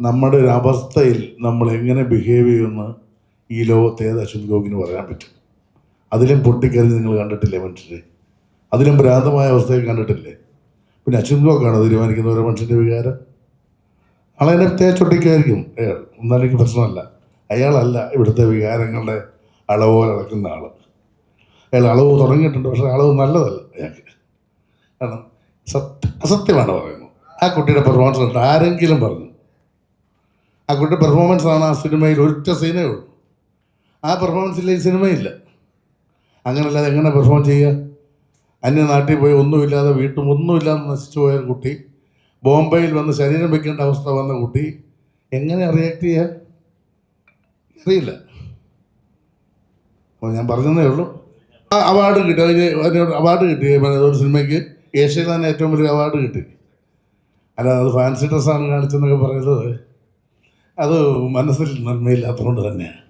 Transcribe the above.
നമ്മുടെ ഒരു അവസ്ഥയിൽ നമ്മൾ എങ്ങനെ ബിഹേവ് ചെയ്യുമെന്ന് ഈ ലോകത്തെ ഏത് അശ്വന്ത് ഗോപിന് പറയാൻ പറ്റും? അതിലും പൊട്ടിക്കരുത് നിങ്ങൾ കണ്ടിട്ടില്ലേ മനുഷ്യരെ? അതിലും ഭ്രാന്തമായ അവസ്ഥയിൽ കണ്ടിട്ടില്ലേ? പിന്നെ അശ്വന്ത് ഗോക്കാണ് തീരുമാനിക്കുന്ന ഓരോ മനുഷ്യന്റെ വികാരം. ആളതിനെ തേച്ചൊട്ടിക്കായിരിക്കും അയാൾ എന്നാലും എനിക്ക് പ്രശ്നമല്ല. അയാളല്ല ഇവിടുത്തെ വികാരങ്ങളുടെ അളവ് അളക്കുന്ന ആൾ അയാൾ അളവ് തുടങ്ങിയിട്ടുണ്ട് പക്ഷേ അളവ് നല്ലതല്ല അയാൾക്ക്. കാരണം സത്യ അസത്യമാണ് പറയുന്നത്. ആ കുട്ടിയുടെ പെർഫോമൻസ് ആരെങ്കിലും പറഞ്ഞു ആ കുട്ടി പെർഫോമൻസ് ആണ് ആ സിനിമയിൽ ഒറ്റ സീനേ ഉള്ളൂ. ആ പെർഫോമൻസിൽ ഈ സിനിമയില്ല. അങ്ങനല്ലാതെ എങ്ങനെ പെർഫോം ചെയ്യുക? അന്യനാട്ടിൽ പോയി ഒന്നുമില്ലാതെ വീട്ടും ഒന്നുമില്ലാതെ നശിച്ചു പോയ കുട്ടി ബോംബെയിൽ വന്ന് ശരീരം വെക്കേണ്ട അവസ്ഥ വന്ന കുട്ടി എങ്ങനെ റിയാക്ട് ചെയ്യുക അറിയില്ല. അപ്പോൾ ഞാൻ പറഞ്ഞതേ ഉള്ളൂ. ആ അവാർഡ് കിട്ടി. അതിന് അവാർഡ് കിട്ടി. ഒരു സിനിമയ്ക്ക് ഏഷ്യയിൽ തന്നെ ഏറ്റവും വലിയ അവാർഡ് കിട്ടി. അല്ലാതെ അത് ഫാൻസി ഡ്രസ്സാണ് കാണിച്ചെന്നൊക്കെ പറയുന്നത്. അത് മനസ്സിൽ നന്മയില്ലാത്തതുകൊണ്ട് തന്നെയാണ്.